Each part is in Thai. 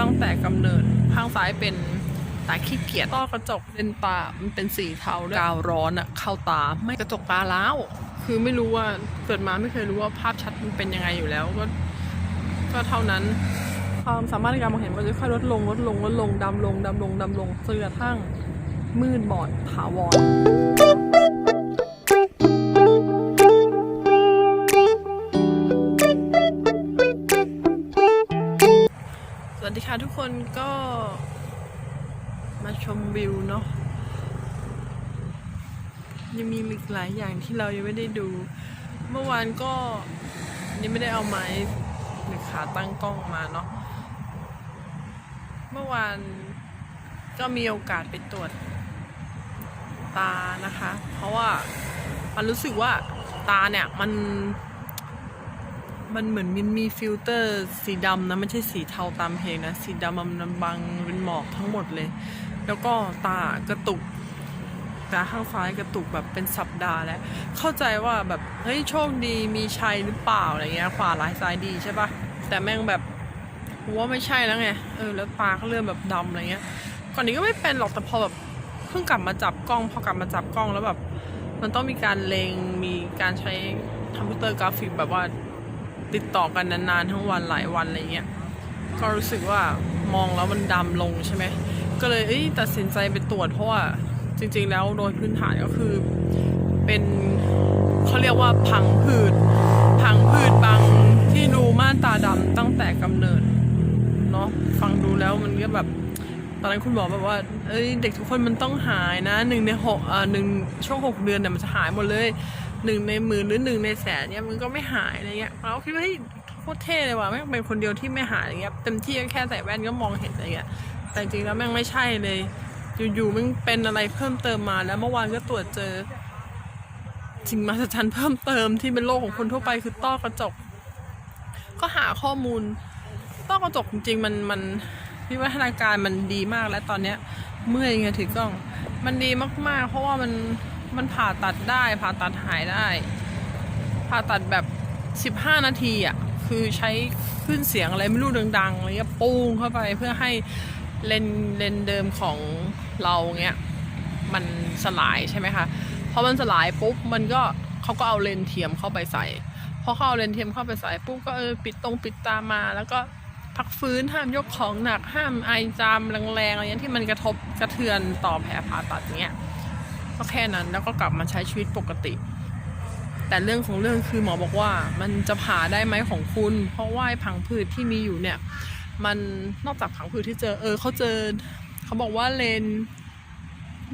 ตั้งแต่กำเนิดข้างซ้ายเป็นตาขี้เกียจต้อกระจกเป็นตามันเป็นสีเทาด้วยกาวร้อนอะเข้าตาไม่กระจกตาล้าวคือไม่รู้ว่าเกิดมาไม่เคยรู้ว่าภาพชัดมันเป็นยังไงอยู่แล้วก็ก็เท่านั้นความสามารถในการมองเห็นก็จะค่อยลดลงลดลงลดลงดำลงดำลงดำลงจนกระทั่งมืดบอดถาวร ค่ะทุกคนก็มาชมวิวเนาะยังมีอีกหลายอย่างที่เรายังไม่ได้ดู เมื่อวานก็ยังไม่ได้เอาไม้หรือขาตั้งกล้องมาเนาะเมื่อวานก็มีโอกาสไปตรวจตานะคะ เพราะว่ามันรู้สึกว่าตาเนี่ยมัน มันเหมือนมันมีฟิลเตอร์สีดำนะไม่ใช่สีเทาตามเพลงนะ สีดำมันบังเป็นหมอกทั้งหมดเลย แล้วก็ตากระตุกตาข้างซ้ายกระตุกแบบเป็นสัปดาห์แล้ว เข้าใจว่าแบบเฮ้ยโชคดีมีชัยหรือเปล่าอะไรเงี้ยขวาร้ายซ้ายดีใช่ปะแต่แม่งแบบว่าไม่ใช่แล้วไงเออแล้วตาก็เริ่มแบบดำอะไรเงี้ย ก่อนนี้ก็ไม่เป็นหรอกแต่พอแบบเพิ่งกลับมาจับกล้องพอกลับมาจับกล้องแล้วแบบ มันต้องมีการเลงมีการใช้คอมพิวเตอร์กราฟิกแบบว่า ติดต่อกันนานๆทั้งวันหลายวันอะไรเงี้ยก็รู้สึกว่ามองแล้วมันดำลงใช่ไหมก็เลยเอ้ยตัดสินใจไปตรวจเพราะว่าจริง ๆ แล้วโดยพื้นฐานก็คือเป็นเขาเรียกว่าพังผืดพังผืดบางที่รูม่านตาดำตั้งแต่กำเนิดเนาะฟังดูแล้วมันก็แบบตอนนั้นคุณหมอแบบว่า เอ้ยเด็กทุกคนมันต้องหายนะหนึ่งในหกอ่าหนึ่งช่วงหกเดือนเนี่ยมันจะหายหมดเลย หนึ่งในหมื่นหรือหนึ่งในแสนเนี่ยมันก็ไม่หายอะไรเงี้ยเราคิดว่าเฮ้ยโคตรเท่เลยว่ะแม่งเป็นคนเดียวที่ไม่หายอะไรเงี้ยเต็มที่ก็แค่ใส่แว่นก็มองเห็นอะไรเงี้ยแต่จริงแล้วแม่งไม่ใช่เลย อยู่ๆมันเป็นอะไรเพิ่มเติมมา แล้วเมื่อวานก็ตรวจเจอสิ่งมหัศจรรย์เพิ่มเติมที่เป็นโรคของคนทั่วไปคือต้อกระจก ก็หาข้อมูล ต้อกระจกจริงๆมันมันวิวัฒนาการมันดีมากแล้วตอนเนี้ยเมื่อยไงถือกล้อง มันดีมากๆ เพราะว่ามัน มันผ่าตัดได้ผ่าตัดหายได้ ผ่าตัดแบบ15นาทีอะคือใช้ขึ้นเสียงอะไรไม่รู้ดังๆอะไรเงี้ยปูงเข้าไปเพื่อให้เลนเลนเดิมของเราเงี้ยมันสลายใช่ไหมคะพอมันสลายปุ๊บมันก็เขาก็เอาเลนเทียมเข้าไปใส่พอเขาเอาเลนเทียมเข้าไปใส่ปุ๊บก็เออปิดตรงปิดตามา แล้วก็พักฟื้นห้ามยกของหนักห้ามไอจามแรงๆอะไรเงี้ยที่มันกระทบกระเทือนต่อแผลผ่าตัดเงี้ย ก็แค่นั้นแล้วก็กลับมาใช้ชีวิตปกติ แต่เรื่องของเรื่องคือหมอบอกว่ามันจะผ่าได้ไหมของคุณ เพราะว่าผังผืดที่มีอยู่เนี่ย มันนอกจากผังผืดที่เจอ เออเขาเจอเขาบอกว่าเลน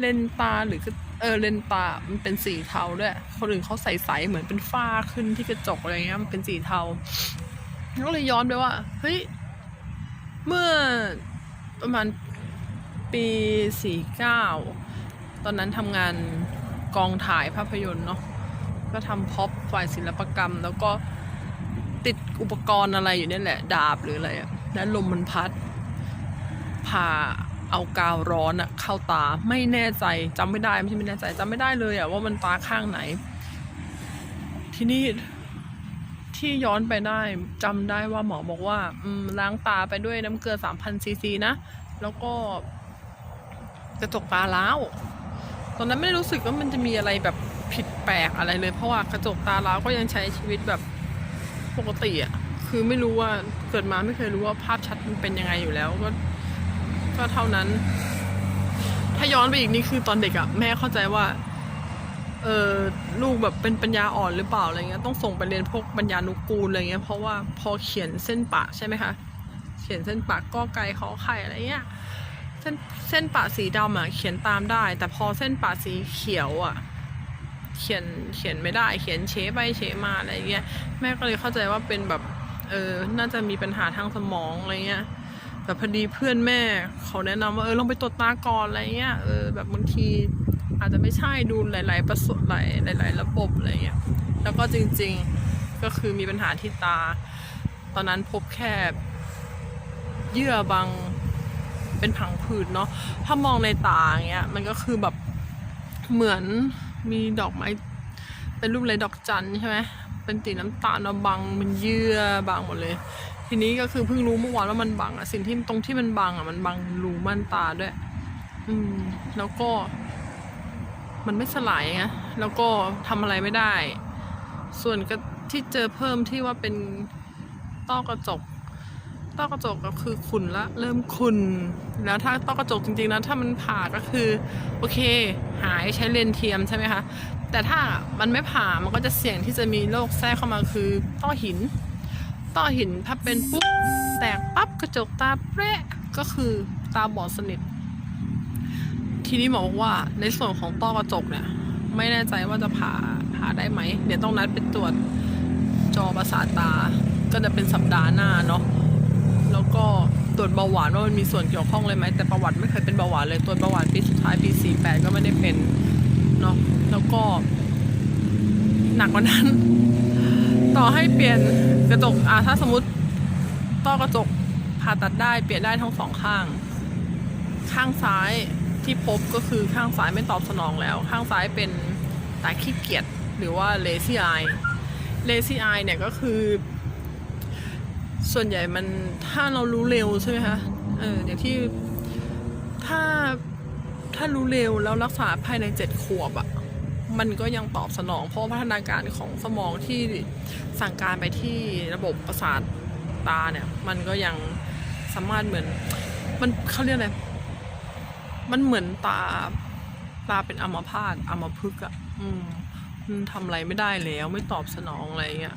เลนตาหรือเออเลนตา มันเป็นสีเทาด้วย คนอื่นเขาใสๆเหมือนเป็นฝ้าขึ้นที่กระจกอะไรเงี้ยมันเป็นสีเทาก็เลยย้อนไปว่าเฮ้ยเมื่อประมาณปีสี่เก้า ตอนนั้นทำงานกองถ่ายภาพยนตร์เนาะก็ทำพ็อปฝ่ายศิลปกรรม แล้วก็ติดอุปกรณ์อะไรอยู่นี่แหละ ดาบหรืออะไรอะแล้วลมมันพัดพาเอากาวร้อนอะเข้าตาไม่แน่ใจจำไม่ได้ไม่ใช่ไม่แน่ใจจำไม่ได้เลยอะว่ามันตาข้างไหน ทีนี้ที่ย้อนไปได้จำได้ว่าหมอบอกว่าอืมล้างตาไปด้วยน้ำเกลือ 3,000ซีซีนะ แล้วก็กระจกตาล้าว ตอนนั้นไม่ได้รู้สึกว่ามันจะมีอะไรแบบผิดแปลกอะไรเลย เพราะว่ากระจกตาเราก็ยังใช้ชีวิตแบบปกติอะคือไม่รู้ว่าเกิดมาไม่เคยรู้ว่าภาพชัดมันเป็นยังไงอยู่แล้วก็ก็เท่านั้น ถ้าย้อนไปอีกนี่คือตอนเด็กอะแม่เข้าใจว่าเออลูกแบบเป็นปัญญาอ่อนหรือเปล่าอะไรเงี้ยต้องส่งไปเรียนพวกปัญญานุกูลอะไรเงี้ยเพราะว่าพอเขียนเส้นปะใช่ไหมคะเขียนเส้นปะก็ไก่ขอไข่อะไรเงี้ย ส้นเส้นปะสีดำอะ เขียนตามได้ แต่พอเส้นปะสีเขียวอะ เขียนเขียนไม่ได้ เขียนเชไปเชมาอะไรเงี้ยแม่ก็เลยเข้าใจว่าเป็นแบบเออน่าจะมีปัญหาทางสมองอะไรเงี้ยแต่พอดีเพื่อนแม่เขาแนะนำว่าเออลองไปตรวจตาก่อนอะไรเงี้ยเออแบบบางทีอาจจะไม่ใช่ดูหลาย ๆ ประสบหลายหลาย ๆ ระบบอะไรเงี้ยแล้วก็จริง ๆก็คือมีปัญหาที่ตา ตอนนั้นพบแค่เยื่อบาง เป็นผังผืดเนาะถ้ามองในตาอย่างเงี้ยมันก็คือแบบเหมือนมีดอกไม้เป็นรูปอะไรดอกจันใช่ไหมเป็นสีน้ำตาลมาบังมันเยื่อบางหมดเลย ทีนี้ก็คือเพิ่งรู้เมื่อวานว่ามันบังอะสิ่งที่ตรงที่มันบังอะมันบังรูม่านตาด้วย อืม แล้วก็ มันไม่สลายไงแล้วก็ทำอะไรไม่ได้ ส่วนก็ที่เจอเพิ่มที่ว่าเป็นต้อกระจก ต้อกระจกก็คือขุนละเริ่มขุนแล้วถ้าต้อกระจกจริงๆนะถ้ามันผ่าก็คือโอเค หายใช้เลนเทียมใช่ไหมคะแต่ถ้ามันไม่ผ่ามันก็จะเสี่ยงที่จะมีโรคแทรกเข้ามาคือต้อหิน ต้อหินถ้าเป็นปุ๊บแตกปั๊บกระจกตาเปะก็คือตาบอดสนิททีนี้หมอบอกว่าในส่วนของต้อกระจกเนี่ยไม่แน่ใจว่าจะผ่าผ่าได้ไหมเดี๋ยวต้องนัดไปตรวจจอประสาทตาก็จะเป็นสัปดาห์หน้าเนาะ แล้วก็ตรวจเบาหวานว่ามันมีส่วนเกี่ยวข้องเลยไหมแต่ประวัติไม่เคยเป็นเบาหวานเลยตรวจเบาหวานปีสุดท้ายปี 48 ก็ไม่ได้เป็นเนาะแล้วก็ หนักกว่านั้น ต่อให้เปลี่ยนกระจกอ่าถ้าสมมติต้อกระจกผ่าตัดได้เปลี่ยนได้ทั้งสองข้าง ข้างซ้ายที่พบก็คือข้างซ้ายไม่ตอบสนองแล้ว ข้างซ้ายเป็นตาขี้เกียจหรือว่า lazy eye lazy eye เนี่ยก็คือ ส่วนใหญ่มันถ้าเรารู้เร็วใช่ไหมคะเอออย่างที่ถ้าถ้ารู้เร็วแล้วรักษาภายในเจ็ดขวบอะมันก็ยังตอบสนอง เพราะพัฒนาการของสมองที่สั่งการไปที่ระบบประสาทตาเนี่ย มันก็ยังสามารถเหมือน มันเขาเรียกอะไรมันเหมือนตาตาเป็นอัมพาตอัมพฤกษ์อะอืมมันทำอะไรไม่ได้แล้ว ไม่ตอบสนองอะไรเงี้ย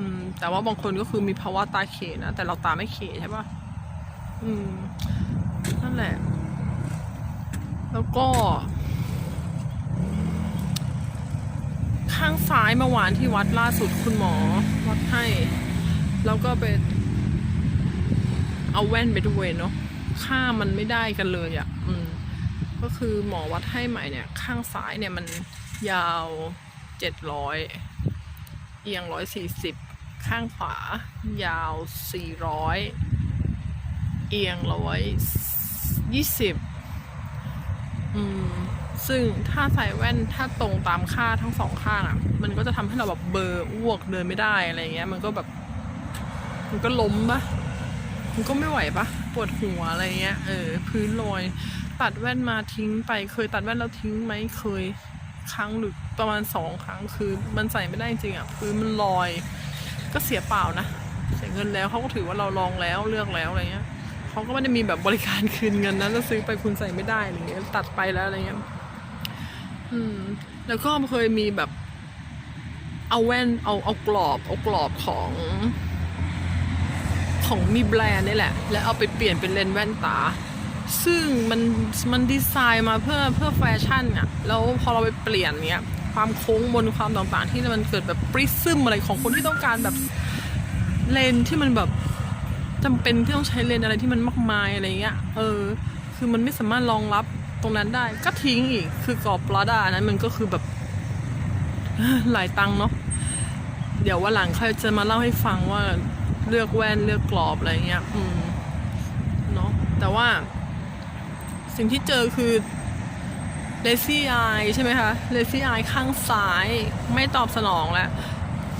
อืม แต่ว่าบางคนก็คือมีภาวะตาเขนะ แต่เราตาไม่เขใช่ปะอืม นั่นแหละ แล้วก็ ข้างซ้ายเมื่อวานที่วัดล่าสุดคุณหมอวัดให้ แล้วก็ไปเอาแว่นไปด้วยเนาะ ค่ามันไม่ได้กันเลยอะ่ะ อืม ก็คือหมอวัดให้ใหม่เนี่ย ข้างซ้ายเนี่ยมันยาวเจ็ดร้อยเอียงร้อยสี่สิบ ข้างขวายาวสี่ร้อยเอียงร้อยยี่สิบอืมซึ่งถ้าใส่แว่นถ้าตรงตามค่าทั้งสองข้างอะ มันก็จะทำให้เราแบบเบอร์อ้วกเดินไม่ได้อะไรเงี้ย มันก็แบบ มันก็ล้มปะมันก็ไม่ไหวปะปวดหัวอะไรเงี้ย เออ พื้นลอย ตัดแว่นมาทิ้งไป เคยตัดแว่นแล้วทิ้งไหมเคยครั้งหรือประมาณสองครั้งคือมันใส่ไม่ได้จริงอะ พื้นมันลอย ก็เสียเปล่านะเสียเงินแล้วเขาก็ถือว่าเราลองแล้วเลือกแล้วอะไรเงี้ยเขาก็ไม่ได้มีแบบบริการคืนเงินนั้นแล้วซื้อไปคุณใส่ไม่ได้อะไรเงี้ยตัดไปแล้วอะไรเงี้ยอืม แล้วก็เคยมีแบบเอาแว่นเอาเอากรอบเอากรอบของของมีแบรนด์นี่แหละ แล้วเอาไปเปลี่ยนเป็นเลนส์แว่นตา ซึ่งมันมันดีไซน์มาเพื่อเพื่อแฟชั่นอะแล้วพอเราไปเปลี่ยนเนี้ย ความโค้งบนความต่างๆ ที่มันเกิดแบบปริซึมอะไรของคนที่ต้องการแบบเลนที่มันแบบจำเป็นที่ต้องใช้เลนอะไรที่มันมากมายอะไรเงี้ย เออ คือมันไม่สามารถรองรับตรงนั้นได้ ก็ทิ้งอีก คือกรอบปลาดานั้นมันก็คือแบบหลายตังเนาะ เดี๋ยววันหลังเขาจะมาเล่าให้ฟังว่าเลือกแว่นเลือกกรอบอะไรเงี้ย อืม เนาะ แต่ว่าสิ่งที่เจอคือ เลซี่ไอใช่ไหมคะเลซี่ไอข้างซ้ายไม่ตอบสนองแล้ว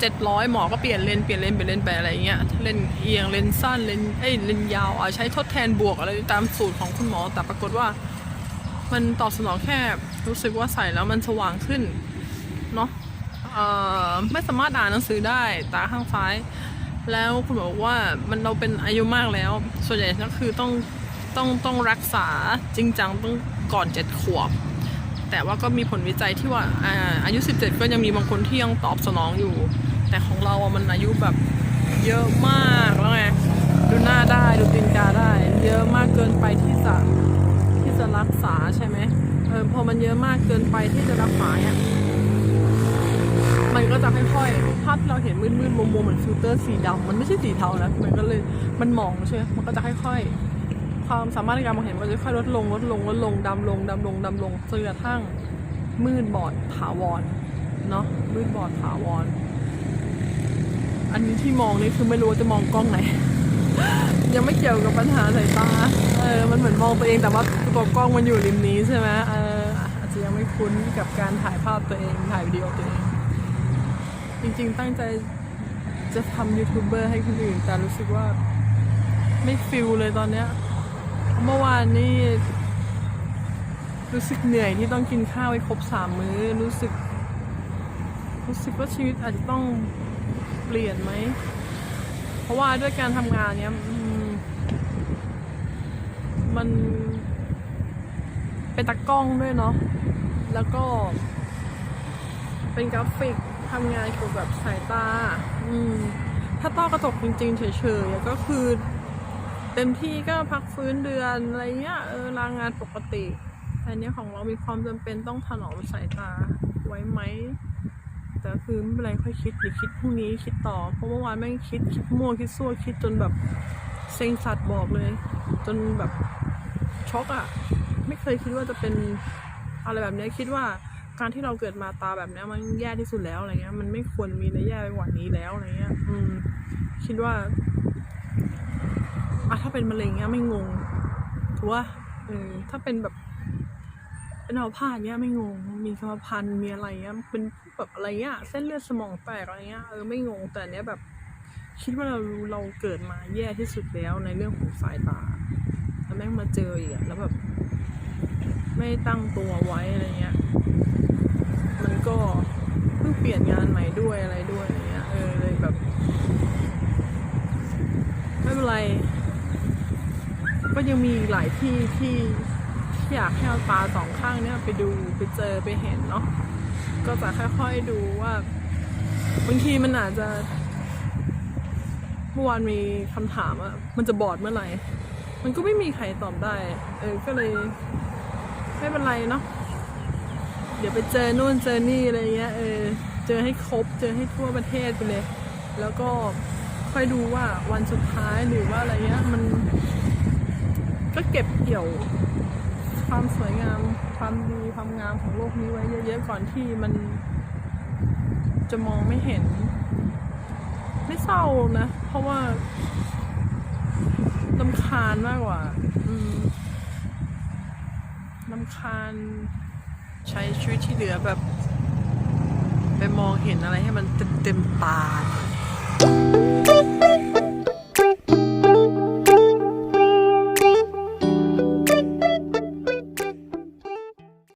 เจ็ดร้อยหมอก็เปลี่ยนเลนเปลี่ยนเลนเปลี่ยนเลนไปอะไรเงี้ยเลนเอียงเลนสั้นเลนเอ้ยเลนยาวอะใช้ทดแทนบวกอะไรตามสูตรของคุณหมอแต่ปรากฏว่า มันตอบสนองแค่รู้สึกว่าใส่แล้วมันสว่างขึ้นเนาะเอ่อไม่สามารถอ่านหนังสือได้ตาข้างซ้าย แล้วคุณหมอบอกว่ามันเราเป็นอายุมากแล้ว ส่วนใหญ่ก็คือต้องต้องต้องรักษาจริงจังต้องก่อนเจ็ดขวบ แต่ว่าก็มีผลวิจัยที่ว่าอายุ 17 ก็ยังมีบางคนที่ยังตอบสนองอยู่ แต่ของเราอะมันอายุแบบเยอะมากแล้วไงดูหน้าได้ดูตีนกาได้ เยอะมากเกินไปที่จะที่จะรักษาใช่ไหมเออพอมันเยอะมากเกินไปที่จะรักษาเนี่ยมันก็จะค่อยๆภาพที่เราเห็นมืดๆมัวๆเหมือนฟิลเตอร์สีดำมันไม่ใช่สีเทานะมันก็เลยมันมองใช่ไหมมันก็จะค่อยๆ ความสามารถในการมองเห็นมันจะค่อยลดลงลดลงลดลงดำลงดำลงดำลงจนกระทั่งมืดบอดถาวรเนาะมืดบอดถาวร อันนี้ที่มองนี่คือไม่รู้จะมองกล้องไหน ยังไม่เกี่ยวกับปัญหาสายตาเออมันเหมือนมองตัวเองแต่ว่าตัวกล้องมันอยู่ริมนี้ใช่ไหมเอออาจจะยังไม่คุ้นกับการถ่ายภาพตัวเองถ่ายวิดีโอตัวเอง จริงๆตั้งใจจะทำยูทูบเบอร์ให้คนอื่นแต่รู้สึกว่าไม่ฟิลเลยตอนเนี้ย เมื่อวานนี่รู้สึกเหนื่อยที่ต้องกินข้าวให้ครบสามมื้อ รู้สึก รู้สึกว่าชีวิตอาจจะต้องเปลี่ยนไหม เพราะว่าด้วยการทำงานเนี้ยมมันเป็นตากล้องด้วยเนาะ แล้วก็ เป็นกราฟิกทำงานเกี่ยวกับสายตา อืม ถ้าต้อกระจกจริงๆเฉยๆก็คือ เต็มที่ก็พักฟื้นเดือนอะไรเงี้ยเออลางงานปกติแต่เนี้ยของเรามีความจำเป็นต้องถนอมสายตาไว้ไหมแต่คือไม่เป็นไรค่อยคิดหรือคิดพรุ่งนี้คิดต่อเพราะเมื่อวานแม่งคิดคิดมั่วคิดซั่วคิดจนแบบเซ็งสัตว์บอกเลย จนแบบช็อกอะไม่เคยคิดว่าจะเป็นอะไรแบบเนี้ยคิดว่าการที่เราเกิดมาตาแบบเนี้ยมันแย่ที่สุดแล้วอะไรเงี้ยมันไม่ควรมีอะไรแย่ไปกว่านี้แล้วอะไรเงี้ย อืม คิดว่า อะถ้าเป็นมะเร็งเงี้ยไม่งงถือว่าเออถ้าเป็นแบบเป็นอัมพาตเนี้ยไม่งง มีกรรมพันธุ์มีอะไรเงี้ยเป็นแบบอะไรเงี้ยเส้นเลือดสมองแตกอะไรเงี้ยเออไม่งงแต่เนี้ยแบบคิดว่าเรารู้เราเกิดมาแย่ที่สุดแล้วในเรื่องของสายตาแล้วแม่งมาเจออีกอะแล้วแบบไม่ตั้งตัวไว้อะไรเงี้ย มันก็เพิ่งเปลี่ยนงานใหม่ด้วยอะไรด้วยอะไรเงี้ยเออเลยแบบ ไม่เป็นไร ก็ยังมีหลายที่ที่ที่อยากให้เอาตาสองข้างเนี่ยไปดูไปเจอไปเห็นเนาะก็จะค่อยๆดูว่าบางทีมันอาจจะเมื่อวานมีคำถามว่ามันจะบอดเมื่อไหร่ มันก็ไม่มีใครตอบได้ เออ ก็เลยไม่เป็นไรเนาะ เดี๋ยวไปเจอนู่นเจอนี่อะไรเงี้ย เออ เจอให้ครบ เจอให้ทั่วประเทศไปเลย แล้วก็ค่อยดูว่าวันสุดท้ายหรือว่าอะไรเงี้ย มัน ก็เก็บเกี่ยวความสวยงาม ความดีความงามของโลกนี้ไว้เยอะๆก่อนที่มันจะมองไม่เห็น ไม่เศร้านะ เพราะว่าลำคาญมากกว่าลำคาญใช้ชีวิตที่เหลือแบบ ไปมองเห็นอะไรให้มันเต็มๆตา